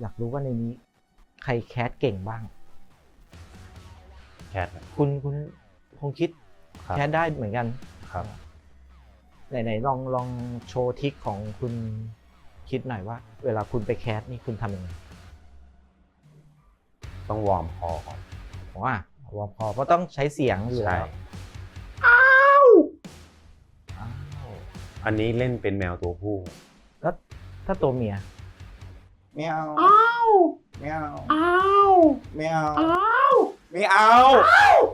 อยากรู้ว่าในนี้ ใครแคสเก่งบ้าง แคทนะคุณคุณคงคิดครับแคสได้เหมือนกันครับ ไหนๆลองลองโชว์ทริคของคุณคิดหน่อยว่า เวลาคุณไปแคสนี่คุณทำยังไงต้องวอร์มคอก่อนผมว่าวอร์มคอเพราะต้องใช้เสียงอยู่ใช่แล้วอ้าวอ้าวอันนี้เล่นเป็นแมวตัวผู้แล้วถ้าตัวเมีย ไม่เอาอ้าวไม่เอาอ้าวไม่เอาอ้าวไม่เอา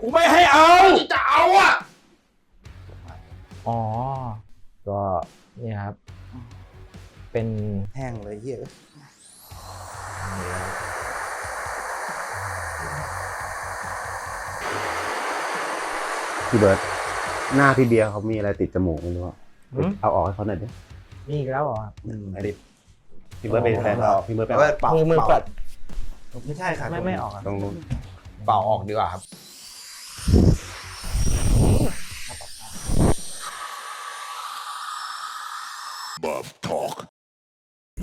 กูไม่ให้เอาจะเอาอะอ๋อ ก็เนี่ยครับ เป็นแห้งเลยเฮียพี่เบิร์ดหน้าพี่เบียร์เขามีอะไรติดจมูกไม่รู้อะหืมเอาออกให้เขาหน่อยดินี่อีกแล้วเหรอครับไอ้ดิ พี่เบิร์ดเป็นแฟนเอาพี่เบิร์ดเป็นเป่ามือมือเป่าปัดไม่ใช่ค่ะไม่ไม่ออกอะตรงนู้นเป่าออกดีกว่าครับ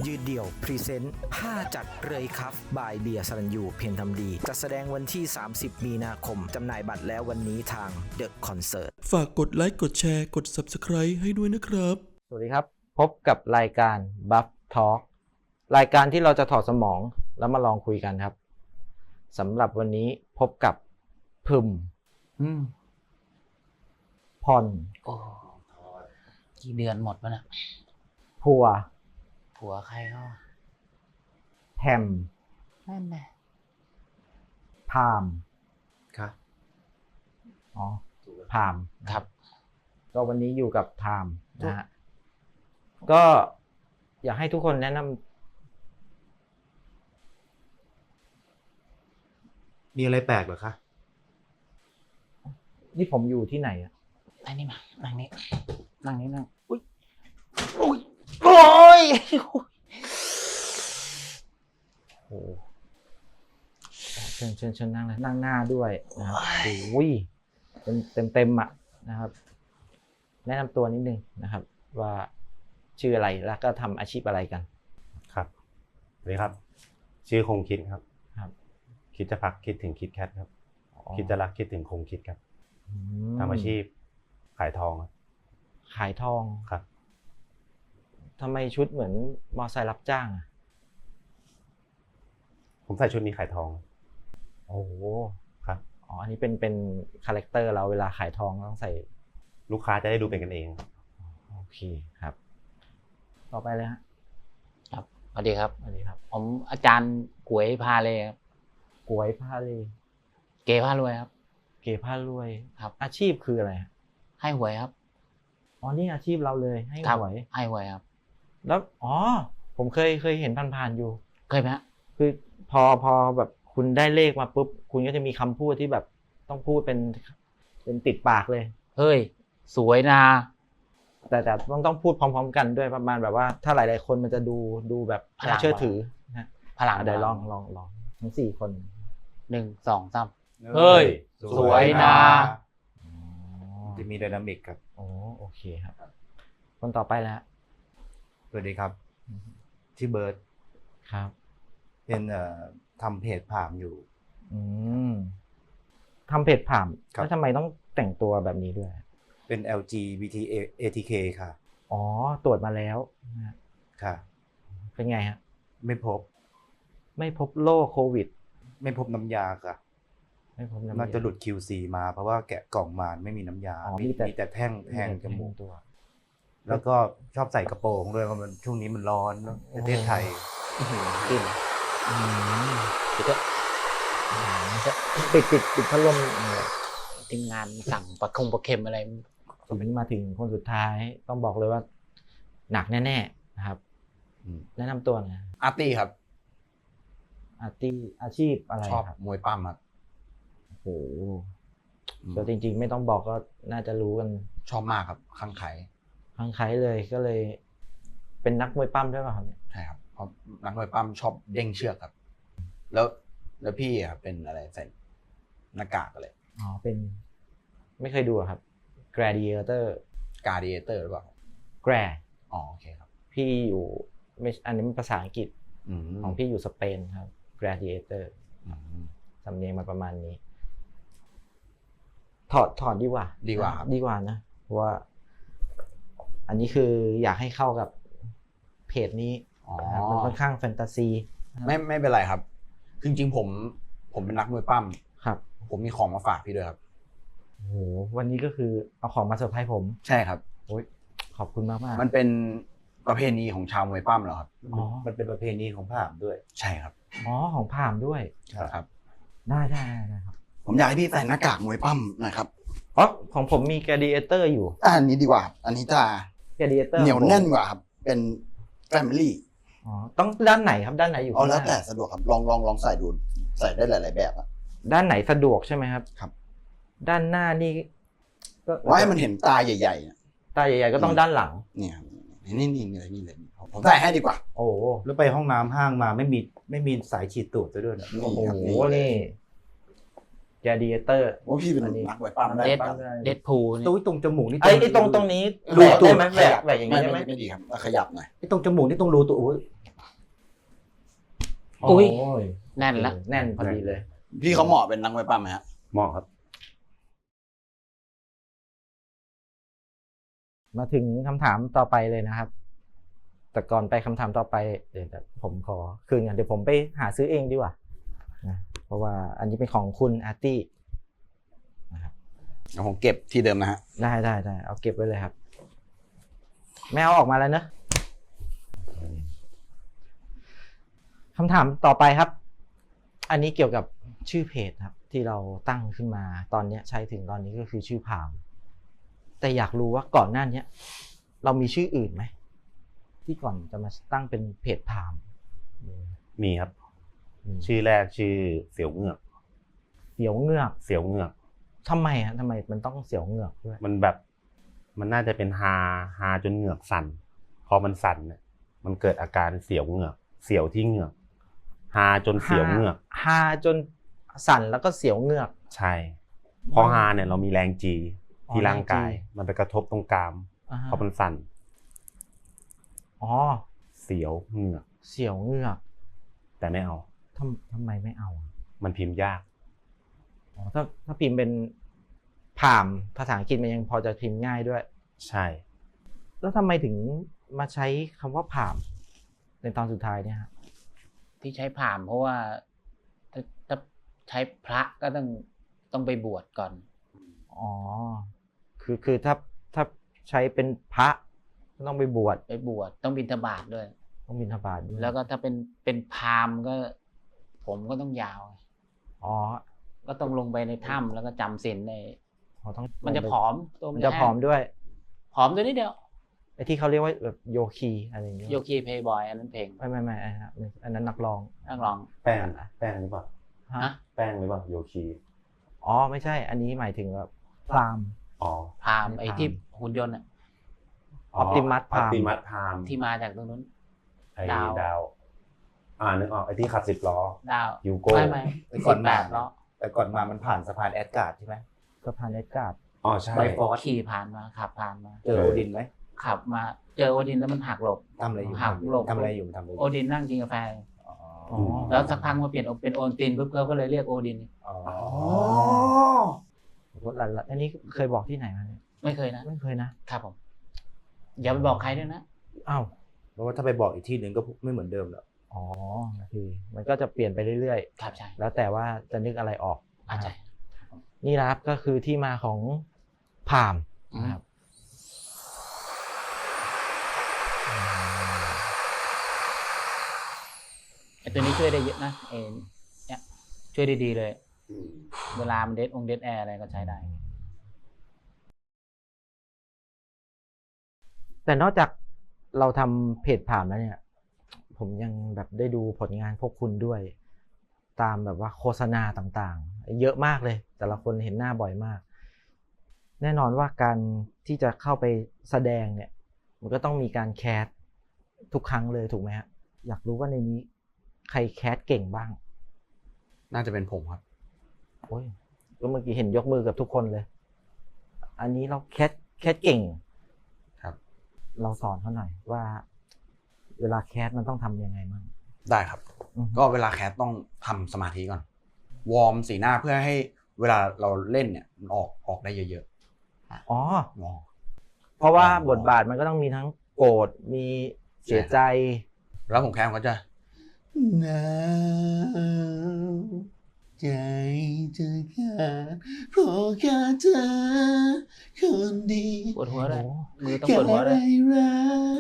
ยืดเดี่ยว พรีเซนต์ผ้าจัดเลยครับบายเบียร์สรัญยูเพียรทำดี จัดแสดงวันที่ 30 มีนาคม จำหน่ายบัตรแล้ววันนี้ทางเดอะคอนเสิร์ตฝากกดไลค์ กดแชร์ กด Subscribe ให้ด้วยนะครับ สวัสดีครับ พบกับรายการ Buff Talk รายการที่เราจะถอดสมองแล้วมาลองคุยกันครับสำหรับวันนี้พบกับพึมอืมพรโอ้กี่เดือนหมดวะเนี่ยพัว ผัวใครก็แฮมนั่นแหละพามครับอ๋อพามครับ ก็วันนี้อยู่กับพามนะฮะก็อยากให้ทุกคนแนะนำ มีอะไรแปลกเหรอคะ นี่ผมอยู่ที่ไหนอะอันนี้มา นั่งนี้นั่งนี้นั่งอุ้ยอุ้ยโอ้ยโอ้โหเชิญเชิญเชิญนั่งเลยนั่งหน้าด้วยนะครับโอ้ยเต็มเต็มเต็มอะนะครับ แนะนำตัวนิดนึงนะครับ ว่าชื่ออะไรแล้วก็ทำอาชีพอะไรกัน ครับสวัสดีครับ ชื่อคงคิดครับ ครับคิดจะพักคิดถึงคิดแคทครับ คิดจะรักคิดถึงคงคิดครับอืมทำอาชีพขายทองครับขายทองครับทำไมชุดเหมือนมอไซค์รับจ้างอะผมใส่ชุดนี้ขายทอง โอ้โหครับอ๋ออันนี้เป็นเป็นคาแรคเตอร์เราเวลาขายทองต้องใส่ ลูกค้าจะได้ดูเป็นกันเองโอเคครับ ต่อไปเลยฮะครับสวัสดีครับสวัสดีครับ ผมอาจารย์ก๋วยพาเลยครับ กวยผ้าเลยเกพารวยครับ เก๋ผ้ารวยครับ อาชีพคืออะไรฮะให้หวยครับอ๋อนี่อาชีพเราเลยให้ครับหวยให้หวยครับ แล้วอ๋อ ผมเคยเคยเห็นผ่านๆอยู่ เคยไหมฮะคือพอพอแบบคุณได้เลขมาปุ๊บคุณก็จะมีคำพูดที่แบบต้องพูดเป็นเป็นติดปากเลย เฮ้ย สวยนะแต่แต่ต้องต้องพูดพร้อม ๆ กันด้วยประมาณแบบว่า ถ้าหลาย ๆ คนมันจะดูดูแบบน่าเชื่อถือนะฮะพลังอะเดี๋ยวลองลองลองทั้งสี่คน หนึ่งสองสาม เฮ้เฮ้ยยสวยนะอ๋อจะมีไดนามิกครับ โอ้โอเคครับ คนต่อไปแล้วสวัสดีครับ ชื่อเบิร์ดครับ เป็นเอ่อทำเพจผ่ามอยู่ อืมทำเพจผ่ามครับ แล้วทำไมต้องแต่งตัวแบบนี้ด้วย เป็น LGBT ATK ค่ะ อ๋อ ตรวจมาแล้วนะฮะค่ะ เป็นไงฮะ ไม่พบไม่พบโรคโควิด ไม่พบน้ำยาค่ะไม่พบำน่าจะหลุด QC มาเพราะว่าแกะกล่องมาไม่มีน้ำยา อ๋อมีมีแต่ มีแต่แท่งแทงจมูก ตัว แล้วก็ชอบใส่กระโปรงด้วยเพราะมันช่วงนี้มันร้อนเนอะประเทศไทย กินอืมเดี๋ยวก็ปิดปิดปิดพัดลมทีมงานสั่งประคงประเค็มอะไร ผมมาถึงคนสุดท้ายต้องบอกเลยว่า หนักแน่ ๆ นะครับ อืม แนะนำตัวหนะอาร์ตี้ครับ อาร์ตี้อาชีพอะไรชอบครับมวยปั้มครับโอ้โหก็จริง ๆ ไม่ต้องบอกก็น่าจะรู้กัน ชอบมากครับข้างไขคลังไคล้เลยก็เลย เป็นนักมวยปั้มด้วยป่ะครับเนี่ยใช่ครับเพราะนักมวยปั้มชอบเด้งเชือกครับ แล้วแล้วพี่อะเป็นอะไรใส่หน้ากากอะไรอ๋อเป็น ไม่เคยดูอะครับ gladiator การ์ดิเอเตอร์หรือเปล่า grad อ๋อโอเคครับ พี่อยู่ไม่อันนี้มันภาษาอังกฤษอืมของพี่อยู่สเปนครับ Gladiator อืมสำเนียงมาประมาณนี้ ถอดถอดดีกว่า ดีกว่าครับดีกว่านะเพราะว่า อันนี้คืออยากให้เข้ากับเพจนี้อ๋อนะครับมันค่อนข้างแฟนตาซี ไม่ไม่เป็นไรครับคือจริงๆผม ผมเป็นนักมวยปั้มครับ ผมมีของมาฝากพี่ด้วยครับโอ้โหวันนี้ก็คือเอาของมาเซอร์ไพรส์ผม ใช่ครับโอ้ยขอบคุณมากมากๆมันเป็นประเพณีของชาวมวยปั้มเหรอครับอ๋อมันเป็นประเพณีของพราหมณ์ด้วย ใช่ครับ อ๋อของพามด้วยครับได้ได้ได้ได้ครับ ผมอยากให้พี่ใส่หน้ากากมวยปั้มหนะครับอ๋อของผมมี Gladiator อยู่อะอันนี้ดีกว่า อันนี้จะ Gladiator เหนียวของผมแน่นกว่าครับ เป็น Family อ๋อต้องด้านไหนครับด้านไหนอยู่เอาข้างหแล้วน้าแต่สะดวกครับลองลองลองใส่ดูใส่ได้หลาย ๆ แบบอะด้านไหนสะดวกใช่ไหมครับครับ ด้านหน้านี่ก็ว่าให้มันเห็นตาใหญ่ๆเนี่ยตาใหญ่ๆก็ต้องด้านหลังเนี่ยครับนี่นี่นี่เลยนี่เลยผมใส่ให้ดีกว่า โอ้โหแล้วไปห้องน้ำห้างมาไม่มี ไม่มีสายฉีดตูดซะด้วยนะนี่โอ้โหครับนี่ Gladiator โอ้พี่เป็นอันนี้นักมวยปั้มได้เด็ดปะเด็ดพูนี่ตรงตรงจมูกนี่ไอ้ไอ้ตรงตรงนี้รูแหวกตูได้ดไหมขแหวยักบแหวกอย่างนี้ได้ไหมไม่ดีครับเอาขยับหน่อยไอ้ตรงจมูกนี่ตรงรูตัวอุ้ยอุ๊ยโอ้ยแน่นละแน่นพอดีเลย พี่เขาเหมาะเป็นนักมวยปั้มไหมฮะเหมาะครับ มาถึงคำถามต่อไปเลยนะครับ แต่ก่อนไปคำถามต่อไปเดี๋ยวผมขอคืนกันเดี๋ยวผมไปหาซื้อเองดีกว่านะเพราะว่าอันนี้เป็นของคุณอาร์ตี้เดี๋ยวผมเก็บที่เดิมนะฮะได้ได้ได้เอาเก็บไว้เลยครับไม่เอาออกมาแล้วเนอะคำถามต่อไปครับ อันนี้เกี่ยวกับชื่อเพจครับ ที่เราตั้งขึ้นมาตอนเนี้ยใช้ถึงตอนนี้ก็คือชื่อพามแต่อยากรู้ว่าก่อนหน้าเนี้ยเรามีชื่ออื่นไหม ที่ก่อนจะมาตั้งเป็นเพจพามมีครับมีชื่อแรกชื่อเสียวเงือก เสียวเงือก เสียวเงือกทำไมฮะทำไมมันต้องเสียวเงือกด้วยมันแบบ มันน่าจะเป็นฮาฮาจนเหงือกสั่น พอมันสั่นเนี่ยมันเกิดอาการเสียวเหงือก เสียวที่เหงือกฮาจนเสียวเหงือกฮาจนสั่นแล้วก็เสียวเงือก ใช่เพราะฮาเนี่ยเรามีแรงจีที่อ๋อร่างกายแรงจีมันไปกระทบตรงกรามอ่าฮะเพราะมันสั่น อ๋อ เสียวเหงือกเสียวเงือกแต่ไม่เอา ทำทำไมไม่เอาอะมันพิมพ์ยาก อ๋อถ้าถ้าพิมพ์เป็นผามภาษาอังกฤษมันยังพอจะพิมพ์ง่ายด้วย ใช่ แล้วทำไมถึงมาใช้คำว่าผาม ในตอนสุดท้ายเนี่ยฮะที่ใช้ผ่ามเพราะว่าถ้าถ้าใช้พระก็ต้องต้องไปบวชก่อน อ๋อ คือคือถ้าถ้าใช้เป็นพระก็ ต้องไปบวชไปบวชต้องบิณฑบาตด้วย ต้องบิณฑบาตด้วยแล้วก็ถ้าเป็นเป็นพราหมณ์ก็ ผมก็ต้องยาว อ๋อ ก็ต้องลงไปในถ้ำแล้วก็จำศีลในอ๋อต้องมันจะผอมตัวมันจะผอมด้วย ผอมตัวนิดเดียวไอ้ที่เขาเรียกว่าแบบโยคีอะไรอย่างเงี้ยโยคีเพย์บอยอันนั้นเพลงไม่ไม่ไม่ไอ้ฮะอันนั้นนักร้องนักร้อง แป้งแป้งหรือเปล่าฮะฮะแป้งหรือเปล่าโยคีอ๋อไม่ใช่ อันนี้หมายถึงแบบพรามอ๋อพราหมณ์ไม่ไอ้พราหมณ์ที่หุ่นยนต์อะ Optimus ออ Prime ปติมัสพามที่มาจากตรงนู้น ไอ้ดาว ดาว อ่านึกออกไอ้ที่ขับสิบล้อ ดาวยูโก้ไม่ไม่แต่ก่อนแปมาดล้อแต่ก่อนมามันผ่านสะพานแอดการ์ดใช่ไหมสะพานเอสการ์ดอ๋อใช่ไปฟอร์ดขี่ผ่านมาขับผ่านมาเจอโอดินไหมขับมาเจอโอดินแล้วมันหักหลบทำอะไรอยู่หักหลบทำอะไรอยู่ทำอะไรอโอยู่ดินนั่งกินกาแฟอ๋ออ๋อแล้วสักพักมาเปลี่ยนเป็นโอนตินปุ๊บเราก็เลยเรียกโอดินอ๋อรถหลันๆอันนี้เคยบอกที่ไหนมาเนี่ยไม่เคยนะ ไม่เคยนะครับผม อย่าไปบอกใครด้วยนะอ้าวเพราะว่าถ้าไปบอกอีกที่หนึ่งก็ไม่เหมือนเดิมแล้วอ๋อคือมันก็จะเปลี่ยนไปเรื่อยครับใช่ๆ แล้วแต่ว่าจะนึกอะไรออก อาจนะคจะรับนี่นะครับก็คือที่มาของพามนะครับอืมไอตัวนี้ช่วยได้เยอะนะเอ็นเนี่ยช่วยได้ดีเลย เวลามันเดทองเดทแอร์อะไรก็ใช้ได้ แต่นอกจากเราทำเพจผ่ามแล้วเนี่ย ผมยังแบบได้ดูผลงานพวกคุณด้วย ตามแบบว่าโฆษณาต่างๆ เยอะมากเลย แต่ละคนเห็นหน้าบ่อยมาก แน่นอนว่าการที่จะเข้าไปแสดงเนี่ย มันก็ต้องมีการแคสทุกครั้งเลยถูกไหมฮะอยากรู้ว่าในนี้ใครแคสเก่งบ้าง น่าจะเป็นผมครับ โอ้ยก็เมื่อกี้เห็นยกมือกับทุกคนเลย อันนี้เราแคสแคสเก่งครับ เราสอนเขาหน่อยว่า เวลาแคสมันต้องทำยังไงบ้างได้ครับอือฮึก็เวลาแคสต้องทำสมาธิก่อน วอร์มสีหน้าเพื่อให้เวลาเราเล่นเนี่ยมันออกออกได้เยอะอ๋อๆวอร์มเพราะว่าอ๋อบทบาทมันก็ต้องมีทั้งโกรธมีเสียใจ แล้วผมแคสก็จะหนาว ใจจะขาดเพราะแค่เธอคนดีปวดหัวเลยโอ้มือต้องปวดหัวเลย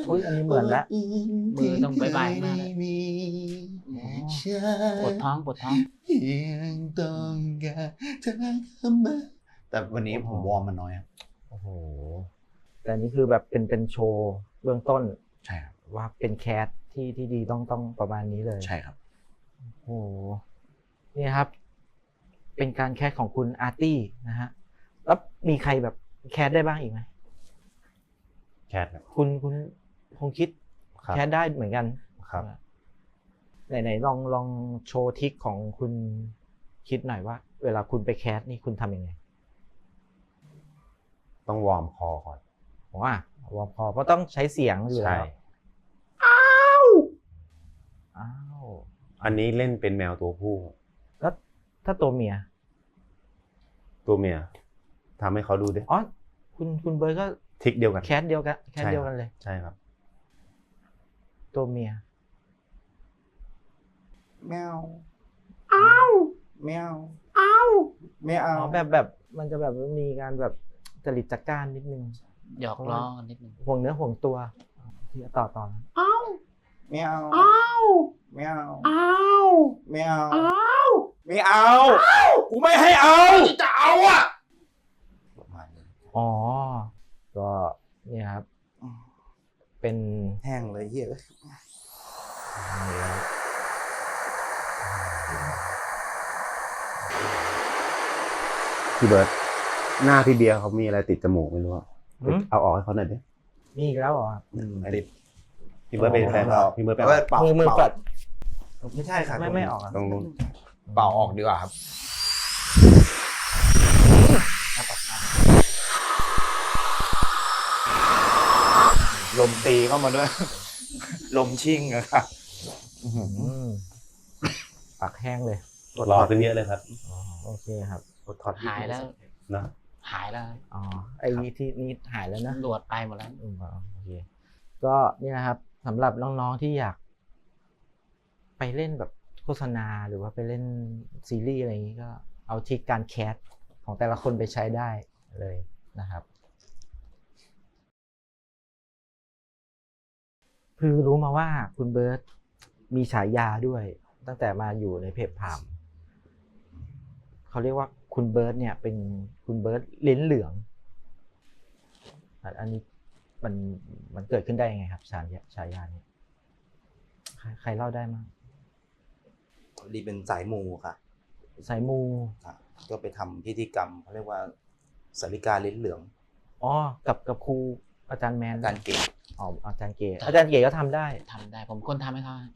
อุ๊ยอันนี้เหมือนละมือต้องบ๊ายบายข้างหน้าเลยปวดท้องปวดท้องยังต้องการเธอเข้ามาแต่วันนี้ผมวอร์มมันน้อยครับโอ้โหแต่อันนี้คือแบบเป็นเป็นโชว์เบื้องต้นใช่ครับว่าเป็นแคสที่ที่ดีต้องต้องประมาณนี้เลยใช่ครับโอ้โหนี่ครับ เป็นการแคสของคุณอาร์ตี้นะฮะแล้วมีใครแบบแคสได้บ้างอีกไหมแคทครับคุณคุณคงคิดครับแคสได้เหมือนกันครับไหนไหนลองลองโชว์ทริคของคุณคิดหน่อยว่า เวลาคุณไปแคสนี่คุณทำยังไงต้องวอร์มคอก่อนว่าวอร์มคอเพราะต้องใช้เสียงอยู่ใช่แล้วอ้าวอันนี้เล่นเป็นแมวตัวผู้แล้ว ถ้าตัวเมีย ตัวเมียทำให้เขาดูดิอ๋อคุณคุณเบิร์ดก็ทริกเดียวกัน แคสเดียวกันแคสใช่เดียวกันเลย ใช่ครับ ตัวเมียแมวอ้าวแมวอ้าวไม่อ๋เอาอแบบแบบมันจะแบบมีการแบบจริตจักร้านนิดนึงหยอกล้อกันนิดนึงห่วงเนื้อห่วงตัวที่ต่อต่อนะไม่เอาอ้าวไม่เอาอ้าวไม่เอาอ้าว ไม่เอากูไม่ให้เอาจะเอาอะประมาณนี้อ๋อ ก็เนี่ยครับ เป็นแห้งเลยเฮียพี่เบิร์ตหน้าพี่เบียร์เขามีอะไรติดจมูกไม่รู้อะหืมเอาออกให้เขาหน่อยดินี่อีกแล้วเหรอครับไม่ได้พี่เบิร์ตไปอ๋อแปลงพี่เบิร์ตไปเออเป่ามือมือเป่าปัดไม่ใช่ค่ะไม่ไม่ออกอะตรงนู้น เป่าออกดีกว่าครับลมตีเข้ามาด้วย ลมชิ่งอะค่ะอืมปากแห้งเลยหล่อขึ้นเยอะเลยครับอ๋อโอเคครับถอดหายแล้วนะหายแล้วอ๋อไอ้ที่นี่หายแล้วนะตำรวจไปหมดแล้วอืมอ๋อโอเคก็นี่นะครับสำหรับน้องๆที่อยาก ไปเล่นแบบ โฆษณาหรือว่าไปเล่นซีรีส์อะไรอย่างนี้ก็เอาทริคการแคสของแต่ละคนไปใช้ได้เลยนะครับคือรู้มาว่าคุณเบิร์ตมีฉายาด้วย ตั้งแต่มาอยู่ในเพจพามเขาเรียกว่าคุณเบิร์ตเนี่ยเป็นคุณเบิร์ตลิ้นเหลือง อันนี้มันมันเกิดขึ้นได้ยังไงครับฉายาฉายานี้ใครใครเล่าได้มั้ง ดีเป็นสายมูค่ะสายมูอะก็ไปทำพิธีกรรมเขาเรียกว่าสาริกาลิ้นเหลืองอ๋อกับกับครูอาจารย์แมนการเก่งอ๋ออาจารย์เก๋อาจารย์เก๋ก็ทำได้ทำได้ ผมคนทำให้เขาให้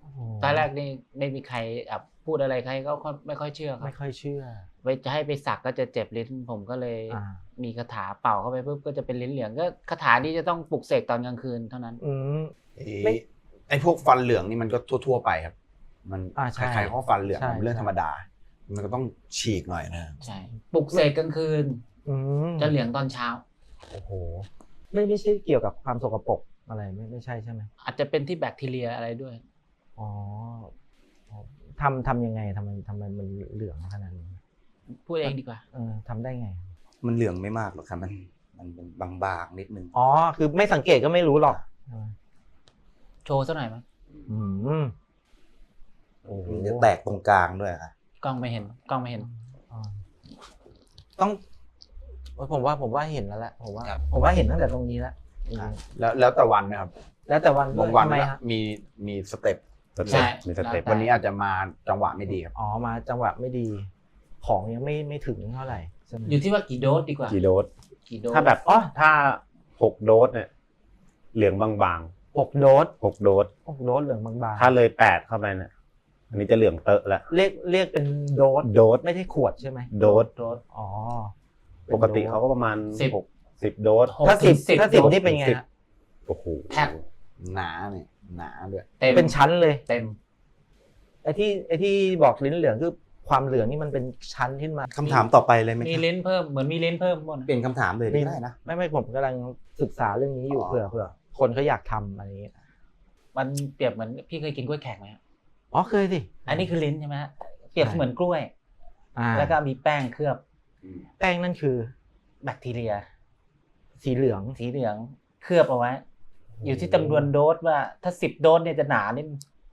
โอ้โหตอนแรกนี่ไม่มีใครอะพูดอะไรใครก็ไม่ค่อยเชื่อครัไม่บค่อยเชื่อไปจะให้ไปสักก็จะเจ็บลิ้นผมก็เลยอ่ามีคาถาเป่าเข้าไปปุ๊บก็จะเป็นลิ้นเหลืองก็คาถานี้จะต้องปลุกเสกตอนกลางคืนเท่านั้น อืมไอ้ไม่ไอ้พวกฟันเหลืองนี่มันก็ทั่ว ๆ ไปครับ มันอ่าใช่ ใครๆเขาก็ฟันเหลืองใช่มันเป็นเรื่องใช่ธรรมดา มันก็ต้องฉีกหน่อยนะใช่ปลุกเสกกลางคืนอืมจะเหลืองตอนเช้า โอ้โหไม่ไม่ใช่เกี่ยวกับความสกปรกอะไรไม่ไม่ใช่ใช่ไหมอาจจะเป็นที่แบคทีเรียอะไรด้วย อ๋ออ๋อทำทำยังไงทำไมทำไมมันเหลืองขนาดนี้พูดเองดีกว่า เออทำได้ไง มันเหลืองไม่มากหรอกครับมันมันเป็นบางๆนิดนึงอ๋อ คือไม่สังเกตก็ไม่รู้หรอกโชว์สักหน่อยไหมอืมโอ้โห มันจะแตกตรงกลางด้วยค่ะกล้องไม่เห็นกล้องไม่เห็นอ่าต้องโอ้ยผมว่าผมว่าเห็นแล้วแหละผมว่า ครับ ผมว่าเห็นตั้งแต่ตรงนี้แล้วจริงแล้วแล้วแต่วันนะครับๆแล้วแต่วันบางวันทำไมก็ฮะ มีมีสเต็ปสใช่ เต็ปมีสเต็ปแล้ววันนี้อาจจะมาจังหวะไม่ดีครับ อ๋อมาจังหวะไม่ดี ของยังไม่ไม่ถึงเท่าไหร่ใช่ไหมอยู่ที่ว่ากี่โดสดีกว่า กี่โดส กี่โดสถ้าแบบอ๋อถ้าหกโดสเนี่ยเหลืองบางหกโดสๆหกโดสหกโดสเหลืองบางๆ ถ้าเลยแปดเข้าไปเนี่ย อันนี้จะเหลืองเตอะแล้วเรียกเรียกเป็นโดสโดส ไม่ใช่ขวดใช่ไหมโดส โดสอ๋อปกติเขาก็ประมาณสิบ หกสิบโดส หกถ้าสิบถึงสิบถ้าสิบโดส นี่เป็นไงฮะโอ้โหแพ็ค หนาเนี่ยหนาด้วยเต็มเป็นชั้นเลยเต็มอ้ที่ไอ้ที่บอกลิ้นเหลืองคือความเหลืองนี่มันเป็นชั้นขึ้นมา คำถามต่อไปเลยไหมมีเลนส์เพิ่มเหมือนมีเลนส์เพิ่มหมดนะเปลี่ยนคำถามเลยก็ได้นะ ไม่ไม่ผมกำลังศึกษาเรื่องนี้อยู่อ๋อ เผื่อเผื่อคนเขาอยากทำอะไรอย่างเงี้ยมันเปรียบเหมือนพี่เคยกินกล้วยแขกไหมครับ อ๋อเคยสิ อันนี้คือลิ้นใช่ไหมฮะเปรียบเหมือนกล้วย อ่าแล้วก็มีแป้งเคลือบแป้งนั่นคือ แบคทีเรีย สีเหลืองสีเหลืองเคลือบเอาไว้ อยู่ที่จำนวนโดสว่าถ้าสิบโดสเนี่ยจะหนานิด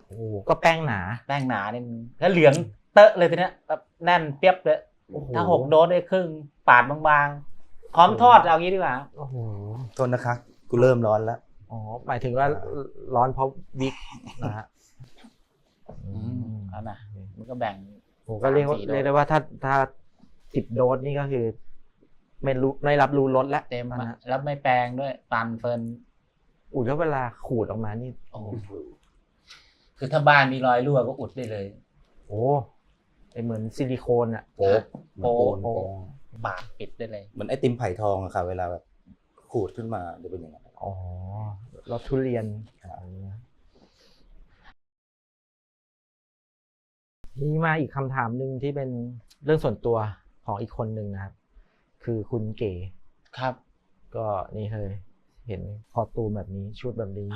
โอ้โหก็แป้งหนาแป้งหนานิดแล้วเหลืองเตอะเลยทีเนี้ยแบบแน่นเปียบเลย โอ้โหถ้าหกโดสได้ครึ่งปาดบางๆ พร้อมทอดเอางี้ดีกว่า โอ้โหโทษนะคะ กูเริ่มร้อนแล้ว อ๋อหมายถึงว่าร้อนเพราะวิกนะฮะ อืม เอานะมันก็แบ่ง ผมก็เรียกว่าสี่โดส เรียกได้ว่าถ้าถ้าสิบโดสนี่ก็คือ ไม่รู้ไม่รับรู้รสแล้วเต็มนะอะฮะแล้วไม่แปลงด้วยปันเฟิร์นอุ่นแล้วเวลาขูดออกมานี่ โอ้โหคือถ้าบ้านมีรอยรั่วก็อุดได้เลย โอ้ไอเหมือนซิลิโคนอะโป๊ะ โป๊ะ โป๊ะบาดปิดได้เลย เหมือนไอติมไผ่ทองอะค่ะ เวลาแบบขูดขึ้นมาจะเป็นอย่างนั้น อ๋อรสทุเรียนอะไรเงี้ย มีมาอีกคำถามหนึ่งที่เป็นเรื่องส่วนตัวของอีกคนหนึ่งนะครับ คือคุณเก๋ครับ ก็นี่เลยเห็นคอตูมแบบนี้ชุดแบบนี้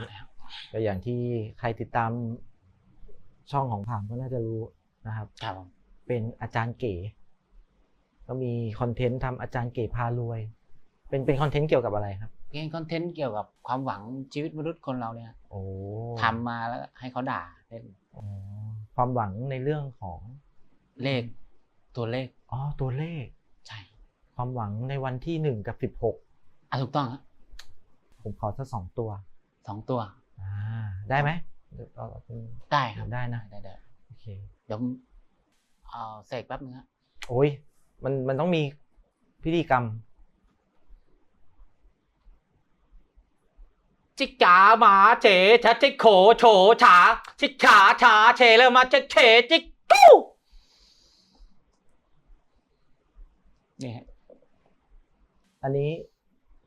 ก็อย่างที่ใครติดตามช่องของผามก็น่าจะรู้นะครับ ครับ เป็นอาจารย์เก๋ก็มีคอนเทนต์ทำอาจารย์เก๋พารวย เป็นเป็นคอนเทนต์เกี่ยวกับอะไรครับเกมคอนเทนต์เกี่ยวกับความหวังชีวิตมนุษย์คนเราเนี่ยโอ้ทำมาแล้วให้เขาด่าเล่นอ๋อ ความหวังในเรื่องของเลข ตัวเลขอ๋อตัวเลข ใช่ความหวังในวันที่หนึ่งกับสิบหกอะถูกต้องฮะผมขอสักสองตัวสองตัวอ่าได้ไหมเดี๋ยวเอาเอาเป็นได้ครับได้นะได้ได้โอเคเดี๋ยวเอาเสกแป๊บนึงฮะโอ้ยมันมันต้องมีพิธีกรรม จิกจ๋าหมาเฉชะจิกโขโฉฉาชิกฉาฉาเฉแล้วมาจะเฉจิกกู้นี่ฮะอันนี้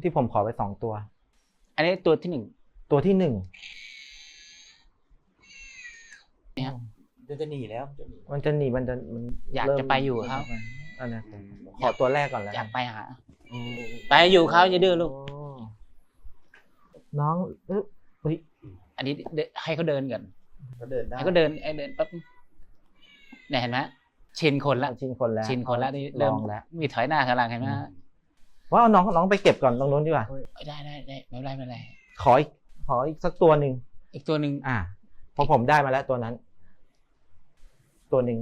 ที่ผมขอไปสองตัว อันนี้ตัวที่หนึ่งตัวที่หนึ่งเนี่ยจะจะหนีแล้วจะหนีมันจะหนีมันจะมันอยากเริ่มจะไปอยู่ครับอันนี้ขอตัวแรกก่อนแล้วอยากไปหาอืมไปอยู่เขาอย่าดื้อลูกโน้องเอ้ยเฮ้ยอันนี้เดินให้เขาเดินก่อนก็เดินได้ให้เขาเดินไอ้เดินปั๊บเนี่ยเห็นไหมชินคนละชินคนแล้วชินคนละนี่ลเริ่มองแล้วมีถอยหน้าถอยหลังเห็นไหมฮะว่าเอาน้องน้องไปเก็บก่อนตรงนู้นดีกว่าได้ได้ได้ไม่เป็นไรไม่เป็นไรขออีกขออีกสักตัวหนึ่งอีกตัวหนึ่งอ่าพอผมได้มาแล้วตัวนั้น ตัวหนึ่ง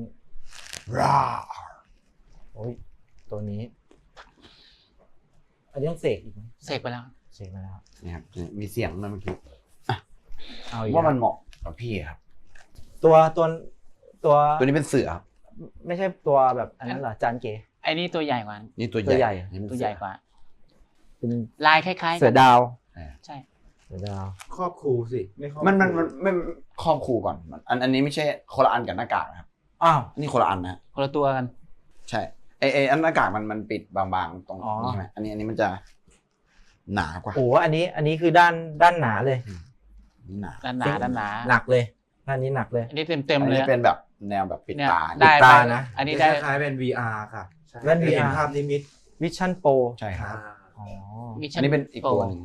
ร่าโอ้ยตัวนี้อันนี้ต้องเสกอีกไหมเสกไปแล้ว เสกมาแล้วนี่ครับมีเสียงนะเมื่อกี้เอาอีกว่ามันแล้วเหมาะกับพี่ครับ ตัวตัวตัวตัวนี้เป็นเสือครับไม่ใช่ตัวแบบอันนั้นเหรอจานเก๋ไอ้นี่ตัวใหญ่กว่า นี่ตัวตัวใหใหญ่ญ่นี่เป็นตัวเสือใหญ่กว่าเป็นลายคล้ายๆเสือดาวใช่เสือดาวครอบครูสิไม่ครอบมันมันครูมันไม่ครอบครูก่อนมันอันอันนี้ไม่ใช่คนละอันกับหน้ากากนะครับอ้าวนี่คนละอันนะคนละตัวกัน ใช่ไอไออันหน้ากากมันมันปิดบางๆตรงอ๋อนี้ใช่ไหมอันนี้อันนี้มันจะ หนากว่าโอ้โหอันนี้อันนี้คือด้านด้านหนาเลย นี่หนาด้านหนาด้านหนาหนักเลยด้านนี้หนักเลย อันนี้เต็มเต็มอันๆเลยนี้อะ เป็นแบบแนวแบบปิดเนี่ยตาได้ตาไปนะ อันนี้คได้ล้ายๆเป็น VR ค่ะแว่นได้เห็น VR ภาพนิมิตวิชั่นโปรใช่ครับ อ๋อมิชอันนี้เป็นอีกตัวหนึ่ง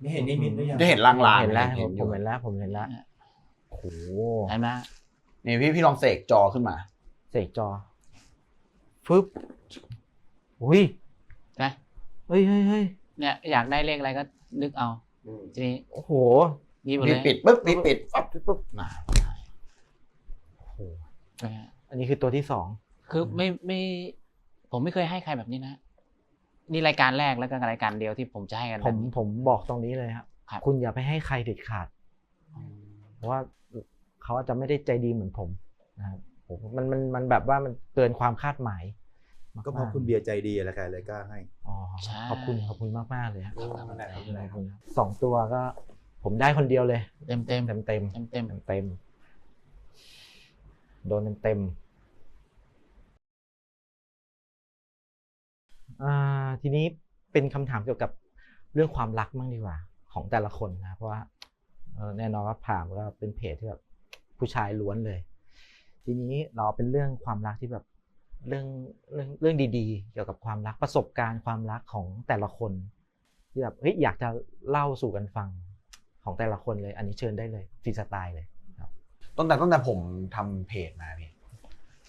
ไม่เห็นนิมิตหรือยังจะเห็นลางๆเห็นแล้วเห็นผอยู่มเห็นแล้วผมเห็นแล้วโอ้โหเห็นไหมนี่พี่พี่ลองเสกจอขึ้นมา เสกจอฟึบอุ้ยนะ เฮ้ยเฮ้ยเฮ้ยเนี่ยอยากได้เลขอะไรก็นึกเอาทีนี้โอ้โหนี่หมดพี่เลยปิดปุ๊บพี่ปิดปั๊บปุ๊บหนาโอ้โหนะฮะอันนี้คือตัวที่สองคือไม่ไม่ ผมไม่เคยให้ใครแบบนี้นะนี่รายการแรกแล้วก็รายการเดียวที่ผมจะให้กันผแบบมนี้ผมบอกตรงนี้เลยครับครับคุณอย่าไปให้ใครเด็ดขาดเพราะว่าเขาอาจจะไม่ได้ใจดีเหมือนผมนะครับผมมันมันมันแบบว่ามันเกินความคาดหมาย มากๆก็เพราะคุณเบียร์ใจดีอะไรกันเลยกล้าให้ อ๋อใช่ ขอบคุณขอบคุณมากมากๆเลยครับโอ้ไม่เป็นไรครับไม่เป็นไรครับขอบคุณครับสองตัวก็ ผมได้คนเดียวเลยเต็มเต็มเต็มเต็มเต็มเต็มเต็มเต็มโดนเต็มเต็มอ่าทีนี้เป็นคำถามเกี่ยวกับเรื่องความรักมั่งดีกว่า ของแต่ละคนนะเพราะว่าเอ่อแน่นอนว่าผ่ามก็เป็นเพจที่แบบผู้ชายล้วนเลย ทีนี้เราเป็นเรื่องความรักที่แบบ เรื่องเรื่องเรื่องดีๆ เกี่ยวกับความรักประสบการณ์ความรักของแต่ละคนที่แบบเฮ้ยอยากจะเล่าสู่กันฟังของแต่ละคนเลย อันนี้เชิญได้เลยฟรีสไตล์เลยตั้งแต่ตั้งแต่ผมทำเพจมาพี่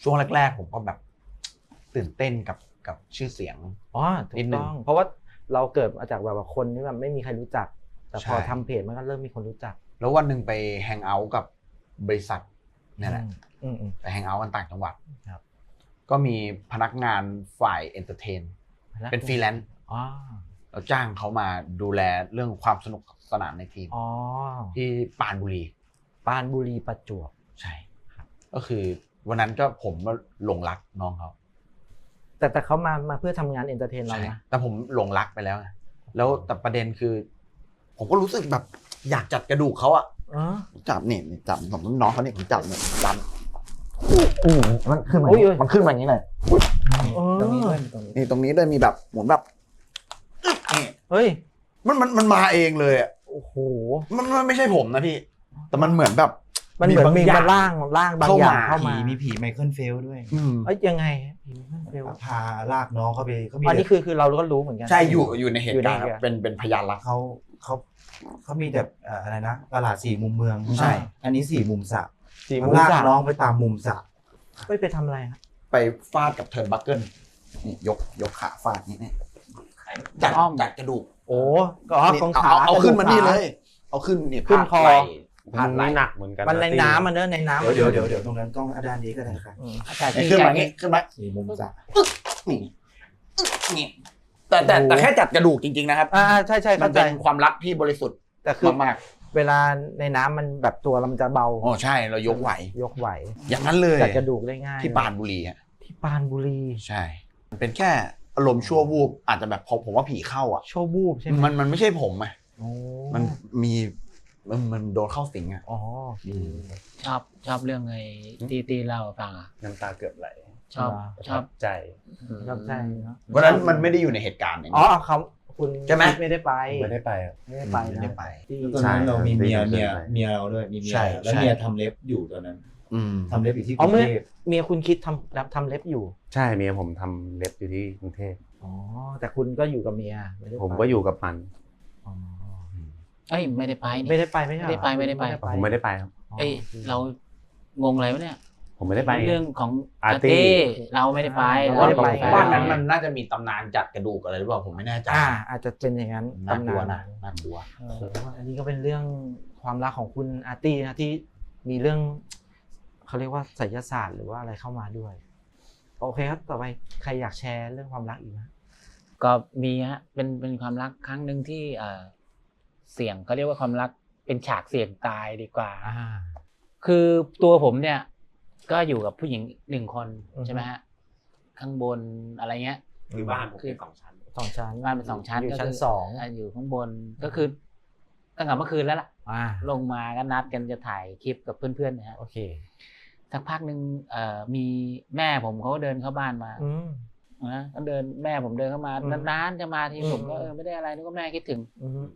ช่วงแรก ๆ ผมก็แบบตื่นเต้นกับกับชื่อเสียงอ๋อถูนิกดนึงต้องเพราะว่าเราเกิดมาจากแบบว่าคนที่แบบไม่มีใครรู้จัก แต่พอใช่ทำเพจมันก็เริ่มมีคนรู้จัก แล้ววันหนึ่งไปแฮงเอาท์กับบริษัทเนี่ยแหละอืมอืมไปแฮงเอาท์กันต่างจังหวัดครับ ก็มีพนักงานฝ่ายเอนเตอร์เทนอืมเป็นฟรีแลนซ์อ๋อเราจ้างเขามาดูแลเรื่องความสนุกสนานในทีมอ๋อที่ปรานบุรีปรานบุรีประจวบใช่ครับ ก็คือวันนั้นก็ผมก็หลงรักน้องเขาแต่แต่เขามามาเพื่อทำงานเอนเตอร์เทนเราใช่นะแต่ผมหลงรักไปแล้วไงแล้วแต่ประเด็นคือ ผมก็รู้สึกแบบอยากจัดกระดูกเขาอะอ๋อจับเนี่ยจับผมน้องเขาเนี่ยผมจับเนี่ยจับ อืมมันขึ้นมาอุ้ยอุ้ย มันขึ้นมาอย่างนี้เลยเออตรงนี้ด้วยตรงนี้นี่ตรงนี้ด้วยมีแบบหมุนแบบนี่เฮ้ย มันมันมันมาเองเลยอะโอ้โห มันมันไม่ใช่ผมนะพี่ แต่มันเหมือนแบบ มันเหมือนมีบมาล่างล่างบางอย่างเข้ามา ผีมีผีไมเคิลเฟลด้วยอืมเอ้ยยังไงผีเร็วพาลากน้องเขาไปเขามีอันนี้คือคือเราก็รู้เหมือนกัน ใช่อยู่อยู่ในเหตุการณ์อยู่ในเหตุคการณ์รับเป็นเป็นพยานรัก เขาเขาเขามีแต่เอ่ออะไรนะตลาดสี่มุมเมืองใช่ อันนี้สี่มุมสระ สี่มุมลากสระน้องไปตามมุมสระไม่ไปทำอะไรฮะไปฟาดกับเทิร์นบัคเกิลนี่ยกยกขาฟาดนี่นี่จัดอ้อมจัดกระดูกโอ้ก็อ๋อนี่ตรงเอาขาเอาเอาขึ้นมานี่กระดูกเลขยเอาขึ้นเนี่ยขึ้นคอพาดไหล่มัพาดนไหล่ไม่หนักเหมือนกันมันในตี้น้ำมันเนอะในน้ำเดี๋ยวเดี๋ยวเดี๋ยวเดี๋ยวตรงนั้นกล้องด้านนี้ก็ได้ครับอืมอากาศนี่ที่ขึ้นใจมานี่ขึ้นมาสี่มุมสระนี่นี่แต่แต่แต่แค่จัดกระดูกจริงๆนะครับอ่าใช่ใช่มัเข้านใจเป็นความรักที่บริสุทธิ์แต่คือมาก เวลาในน้ำมันแบบตัวมันจะเบาๆโอ้ใช่เรายกไหวยกไหวอย่างนั้นเลยจัดกระดูกได้ง่ายที่ปรานบุรีฮะที่ปรานบุรี ใช่มันเป็นแค่อารมณ์ชั่ววูบอาจจะแบบพอผมว่าผีเข้าอะโชว์บูบใช่ไหมมันมันไม่ใช่ผมอะโอ้มันมีมันมันโดนเข้าสิงอะอ๋อชอบชอบเรื่องไอ้ตีตีเล่าให้ฟังอะน้ำตาเกือบไหลชอบชอบใจ ชอบใจเนาะวันนั้นมันไม่ได้อยู่ในเหตุการณ์อย่างอ๋อนี้เขา คุณใช่ไหม ไม่ได้ไปไม่ได้ไปครับไม่ได้ไปไม่นะได้ไป ที่ตอนนั้นเรามีเมียใช่เมียใช่เมียเราด้วยมีเมียใช่แล้วใช่ เมียทำเล็บอยู่ตอนนั้นอืมทำเล็บอยู่ที่กอ๋อรุงเมื่อเทพเมียคุณคิดทำรับทำเล็บอยู่ใช่เมียผมทำเล็บอยู่ที่กรุงเทพอ๋อแต่คุณก็อยู่กับเมียไได้ไปผมก็อยู่กับมันอ๋อเอ้ยไม่ได้ไปนี่ ไม่ได้ไปไม่ใช่เหรอไม่ได้ไปไม่ได้ไป ผมไม่ได้ไปครับอ๋อเอ้ยเรางงอะไรวะเนี่ย ผมไม่ได้ไป เรื่องของอาอาร์ตี้ ตี้เราไม่ได้ไปเราว่าไม่ได้ไปเรบ้านนั้นมันน่าจะมีตำนานจัดกระดูกอะไรหรือเปล่าผมไม่แน่ใจอ่า อาจจะเป็นอย่างนั้นน่ากลัวตำนะน่ากลัวโอ้โหอันนี้ก็เป็นเรื่องความรักของคุณอาร์ตี้นะที่มีเรื่องเขาเรียกว่าไสยศาสตร์หรือว่าอะไรเข้ามาด้วย โอเคครับ ต่อไปใครอยากแชร์เรื่องความรักอีกไหม ก็มีฮะเป็นเป็นความรักครั้งหนึ่งที่เอ่อเสี่ยงเขาเรียกว่าความรักเป็นฉากเสี่ยงตายดีกว่าอ่าคือตัวผมเนี่ย ก็อยู่กับผู้หญิงหนึ่งคนอือฮึ ใช่ไหมฮะข้างบนอะไรเงี้ย คือบ้านผมเป็นสองชั้น สองชั้นบ้านเป็นสองชั้นอยู่ก็ชั้นคือสองอ่าอยู่ข้างบนก็คือตั้งแต่เมื่อคืนแล้วล่ะ อ่าลงมาก็นัดกันจะถ่ายคลิปกับเพื่อนๆนะฮะโอเคสักพักหนึ่งเอ่อมีแม่ผมเขาก็เดินเข้าบ้านมาอืม นะก็เดินแม่ผมเดินเข้ามาอืมนานๆจะมาทีอืม ผมก็เออไม่ได้อะไรนึกว่าแม่คิดถึง อืม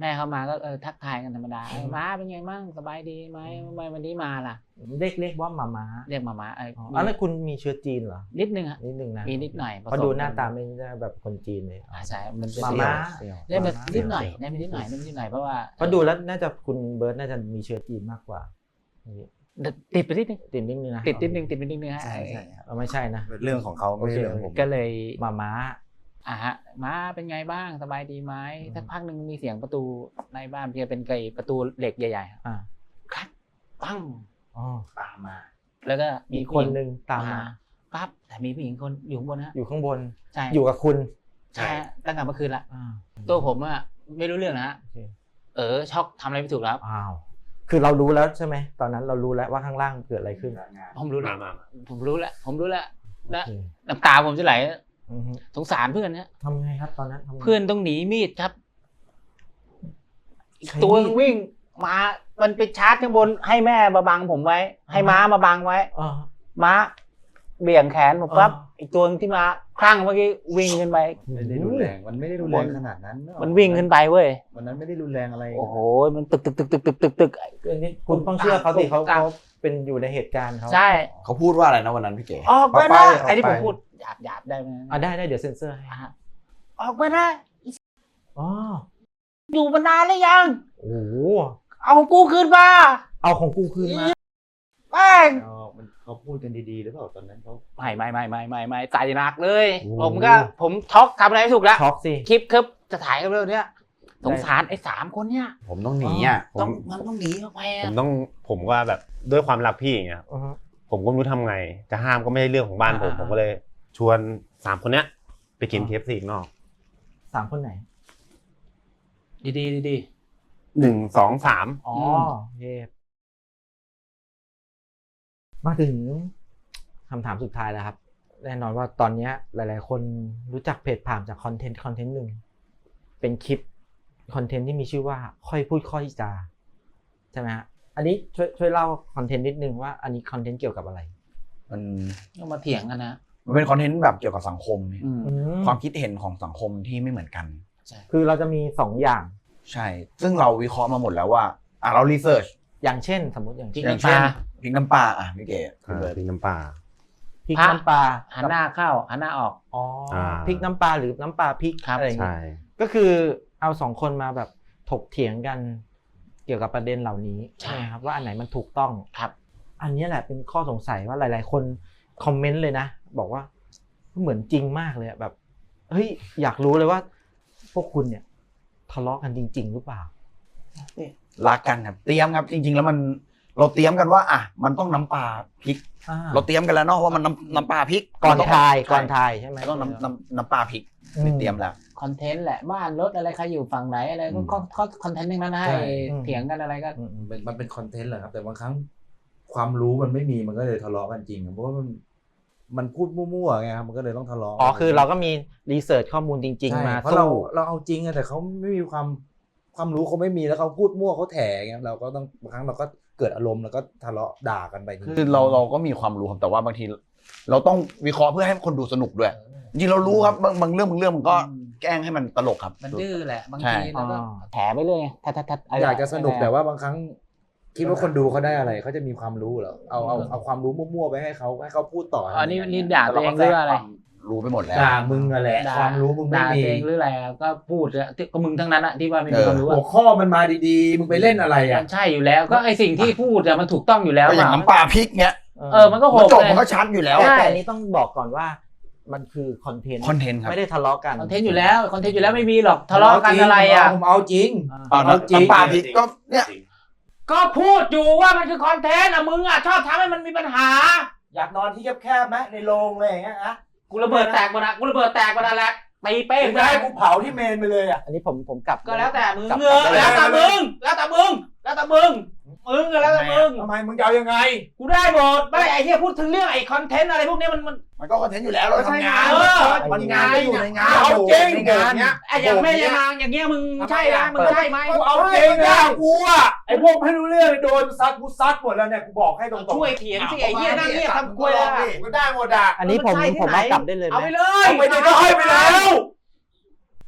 แม่เข้ามาก็เออทักทายกันธรรมดาเออือมม้าเป็นไงมั่งสบายดีไหมทำไมวันนี้มาล่ะ เรียกเรียกว่ามาม้าเรียกมาม้าเอออ๋อมีอันนั้นคุณมีเชื้อจีนเหรอ นิดนึงฮะนิดนึงนะมีนิดหน่อยผสมเพราะดูหน้าตาไม่ได้แบบคนจีนเลยอ่าใช่มันเป็นมาเสี่ยวม้าเล่นมามาม้านิดหน่อยได้มานิดหน่อยได้มานิดหน่อยเพราะว่าเพราะดูแล้วน่าจะคุณเบิร์ตน่าจะมีเชื้อจีนมากกว่าติดไปนิดนึงติดนิดนึงนะติดนิดนึงติดไปนิดนึงฮะใช่ใช่ครับเอาไม่ใช่นะเรื่องของเขาไม่ใช่เรื่องของผมก็เลยมาม้า อะฮะม้าเป็นไงบ้างสบายดีไหมอืมสักพักหนึ่งมีเสียงประตูในบ้านเพียเป็นไก่ประตูเหล็กใหญ่ๆครับอ่าครับปังอ๋อตามมา แล้วก็มีมีคนหนึ่งตามมาปั๊บแต่มีผู้หญิงคนอยู่ข้างบนฮะอยู่ข้างบนใช่อยู่กับคุณใช่ฮะตั้งแต่เมื่อคืนละอ่าตัวผมอะไม่รู้เรื่องนะฮะโอเคเออช็อกทำอะไรไม่ถูกแล้วอ้าวคือเรารู้แล้วใช่ไหมตอนนั้นเรารู้แล้วว่าข้างล่างเกิดอะไรขึ้นผมรู้แล้วมามาผมรู้แล้วผมรู้แล้วโอนะเคน้ำตาผมจะไหลอือฮึ สงสารเพื่อนฮะทำไงครับตอนนั้นทำไงเพื่อนต้องหนีมีดครับอีกใช้ตัวมีดวิ่งมา มันไปชาร์จข้างบน ให้แม่มาบังผมไว้ ให้ม้ามาบังไว้อ๋อม้าเบี่ยงแขนผมปั๊บอีกตัวที่มาคลั่งเมื่อกี้วิ่งขึ้นไปไม่ได้รุนแรงมันไม่ได้รุนแรงขนาดนั้นเอะมันวิ่งขึ้นไปเว้ยวันนั้นไม่ได้รุนแรงอะไรโอ้โหมันตึกตึกตึกตึกตึกตึกตึกอันนี้คุณต้องเชื่อเขาสิเขาเขาเป็นอยู่ในเหตุการณ์เขาใช่เขาพูดว่าอะไรนะวันนั้นพี่เก๋ออกไปออกไปนะออกไปไอ้ที่ผมพูด หยาบหยาบได้ไหมอะได้ได้เดี๋ยวเซ็นเซอร์ให้อะออกไปนะอ๋ออยู่มานานแล้วยังโอ้โหเอากูคืนมา เอาของกูคืนมาแม่งอ๋อมันเขาพูดกันดีๆหรือเปล่าตอนนั้นเขาไม่ไม่ไม่ไม่ไม่ไม่ใส่หนักเลยโอ้โหผมก็ผมช็อกทำอะไรไม่ถูกแล้วช็อกสิคลิปครับจะถ่ายกันเรื่องเนี้ยสงสารไอ้สามคนเนี้ยผมต้องหนีอะผต้องมมันต้องหนีออกไปผอะมต้องผมก็แบบด้วยความรักพี่อย่างเงี้ยอือฮึผมก็ไม่รู้ทำไง จะห้ามก็ไม่ใช่เรื่องของบ้านผมอ่าผมก็เลย ชวนสามคนเนี้ย ไปกินอ่าเคฟซีอีกนอกสามคนไหน ดีดีดีดีหนึ่งสองสามอ๋ออืมเยมาถึงคำถามสุดท้ายแล้วครับ แน่นอนว่าตอนเนี้ย หลาย ๆ คนรู้จักเพจผ่ามจากคอนเทนต์คอนเทนต์หนึ่งเป็นคลิปคอนเทนต์ที่มีชื่อว่าค่อยพูดค่อยจาใช่ไหมฮะอันนี้ช่วยช่วยเล่าคอนเทนต์นิดนึงว่าอันนี้คอนเทนต์เกี่ยวกับอะไร มันก็มาเถียงกันนะ มันเป็นคอนเทนต์แบบเกี่ยวกับสังคมเนี่ยอืมอืมความคิดเห็นของสังคมที่ไม่เหมือนกันคือเราจะมีสองอย่าง ใช่ ซึ่งเราวิเคราะห์มาหมดแล้วว่าอะเรารีเสิร์ชอย่างเช่น สมมติอย่างพริเช่กนอย่างเช่นน้ำปลาพริกน้ำปลาอะพี่เก๋อ่าพริกน้ำปลาพริกพระน้ำปลาหันหน้าเข้าหันหน้าออกอ๋ออาพริกน้ำปลาหรือน้ำปลาพริกครับอะไรอย่างใช่เงี้ยก็คือเอาสองคนมาแบบถกเถียงกันเกี่ยวกับประเด็นเหล่านี้ใช่ใช่ไหมครับว่าอันไหนมันถูกต้องครับ อันเนี้ยแหละเป็นข้อสงสัยว่าหลาย ๆ คนคอมเมนต์เลยนะ บอกว่าเหมือนจริงมากเลยอะแบบเฮ้ยอยากรู้เลยว่า พวกคุณเนี่ยทะเลาะกันจริง ๆ หรือเปล่ารักกันครับเตรียมครับ จริง ๆ แล้วมันเราเตรียมกันว่า อะ มันต้องน้ำปลาพริก เราเตรียมกันแล้วเนาะว่ามันน้ำน้ำปลาพริกก่อนมัต้งทายใช่ก่อนทายใช่ไหมต้องน้ำน้ำน้ำปลาพริกอืมเตรียมแล้วคอนเทนต์แหละบ้านรถอะไรใครอยู่ฝั่งไหนอะไรก็อืมก็ก็คอนเทนต์ทั้งนั้นนะใช่ไอ้อืมเถียงกันอะไรก็อืมอืมมันมันเป็นคอนเทนต์แหละครับ แต่บางครั้งความรู้มันไม่มีมันก็เลยทะเลาะกันจริงเพราะว่ามัน มันพูดมั่วๆไงครับมันก็เลยต้องทะเลาะอ๋อคือเราก็มีรีเสิร์ชข้อมูลจริงใช่ๆมาเพราะเราสู้เราเอาจริงอะแต่เขาไม่มีความความรู้เขาไม่มีแล้วเขาพูดมั่วเขาแถไงเราก็ต้องบางครั้งเราก็เกิดอารมณ์แล้วก็ทะเลาะด่ากันไปคือเราเราก็มีความรู้ครับแต่ว่าบางที เราต้องวิเคราะห์เพื่อให้คนดูสนุกด้วยจริงๆเรารู้ครับบางบางเรื่องบางเรื่องมันก็แกล้งให้มันตลกครับ มันดื้อแหละบางใช่ทีแล้วก็อ๋อแถไปเรื่อยทัดทัดทัดอยากจะสนุกแต่ว่าบางครั้ง คิดว่าคนดูเขาได้อะไรเขาจะมีความรู้เหรอเอาเอาเอาความรู้มั่วๆไปให้เขาให้เขาพูดต่ออันนี้นี่ด่าตัวเองหรืออะไร รู้ไปหมดแล้วด่ามึงอะแหละด่ความรู้มึงไม่ด่ามีตัวเองหรืออะไรก็พูดอะที่ก็มึงทั้งนั้นอะที่ว่าไม่มีเออความรู้หัวอะข้อมันมาดีๆ มึงไปเล่นอะไรมัอะนใช่อยู่แล้ว ก็ไอสิ่งที่พูดอะมันถูกต้องอยู่แล้วก็อย่างอะน้ำปลาพริกเนี้ยเออมันก็โหมันกจบเลยมันก็ชัดอยู่แล้วแต่ใช่แต่อันนี้ต้องบอกก่อนว่ามันคือคอนเทนต์คอนเทนต์ครับไม่ได้ทะเลาะกันคอนเทนต์อยู่แล้วคอนเทนต์อยู่แล้วไม่มีหรอกทะเลาะกันอะไรอะผมเอาจริงอ่าเอาจริงน้ำปลาพริกก็เนี่ย ก็พูดอยู่ว่ามันคือคอนเทนต์อะมึงอะชอบทำให้มันมีปัญหา อยากนอนที่แคบๆไหมในโรงเลยอย่างเงี้ยอะกูระเบิดแตกหมดอะกูระเบิดแตกหมดอะแหละตีเป้งมึงจะให้กูเผาที่เมนไปเลยอะอันนี้ผมผมกลับก็แล้วแต่มึงกลับเงอกลับแล้วได้แต่มึง แล้วแต่มึง แล้วแต่มึง มึงก็แล้วแต่มึง ทำไมมึงจะเอายังไง กูได้หมดไม่ไอ้ที่พูดถึงเรื่องไอ้คอนเทนต์อะไรพวกเนี้ยมันมัน มันก็คอนเทนต์อยู่แล้วเราทำงานเออ มันงานก็อยู่ในงานเอาจริงในงานเนี้ยไอ้อย่างแม่ยานางอย่างเงี้ยมึงใช่นะมึงใช่ไหมกูเอาจริงนะกูอะไอ้พวกไม่รู้เรื่องโดนซัดกูซัดหมดแล้วเนี่ยกูบอกให้ตรงๆช่วยเถียงสิไอ้เหี้ยนั่งเงียบทำกล้วยอะ กูได้หมดอะอันนี้ผมมันใช่ที่ผมไหนเอากลับได้เลยไหมเอาไปเลยเอาไปเลยก็ให้ไปแล้ว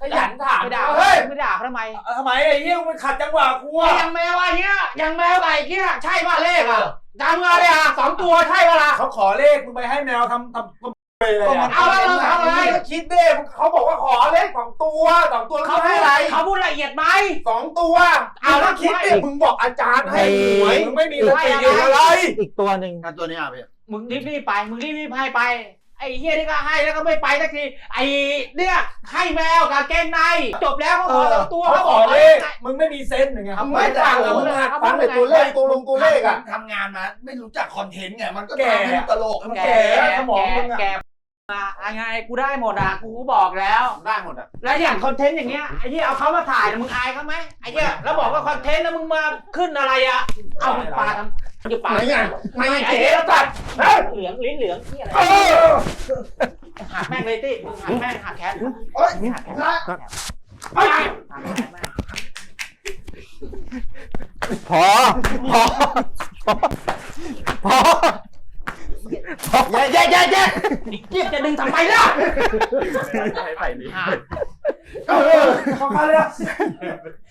ขยันถามไม่ด่าเฮ้ยไม่ด่าเขาทำไมทำไมไอ้เหี้ยมันขัดจังหวะกูไอ้อะยังแมวอะไรเงี้ยยังแมวอะไรเงี้ยใช่ป่ะเลขอะจำอะไรอะสองตัวใช่ป่ะล่ะเขาขอเลขมึงไปให้แมวทำทำทำเลยเลยก็มัอะนเอาแล้วเราทำอะไรมึงก็คิดเด้เขาบอกว่าขอเลขสองตัวสองตัวเขาเขาพูให้ดอะไรเขาพูดละเอียดไหมสองตัว เอามึงแล้ก็วคิดดิมึงบอกอาจารย์ให้หวยมึงไม่มีสติให้อะไรอะไรอีกตัวหนึ่งงานตัวเนี้ยพี่มึงรีบๆไปมึงรีบๆให้ไป ไอ้เฮียนี่ก็ให้แล้วก็ไม่ไปสักที ไอ้เนี่ยให้แมวกับเกงใน จบแล้วเขาขอสองตัวเขาขอเลขไมึงไม่มีเซนส์หรือไงมึงไม่ฟังเหรอมึงหัดฟัฟังงได้แต่ไงตัวเลขตัวลงตัวเลขอะทำงานมา ไม่รู้จักคอนเทนต์ไงมันก็แก่ทำให้มันตลกให้มันแกแก่สมองมึงอะแกมาไงกูได้หมดอะกูก็บอกแล้วได้หมดอะแล้วอย่างคอนเทนต์อย่างเงี้ยไอ้ที่เอาเขามาถ่ายนะมึงอายเขาไหมไอ้เนี่ยแล้วบอกว่าคอนเทนต์แล้วมึงมาขึ้นอะไรอะเอามึงปาทำ มึงจะปาไม่ไงไม่ไงไอ้เจ๊เจ๊แล้วตัดเฮ้ยเหลืองลิ้นเหลืองที่อะไรเออหักแม่งเลยติมึงหักแม่งหักแขนโอ๊ยหักแขนละหักแขนหักแขนแม่งพอพอพอพอแย่แย่แย่แย่เกียจะดึงทำไมล่ะเออเข้ามาเลย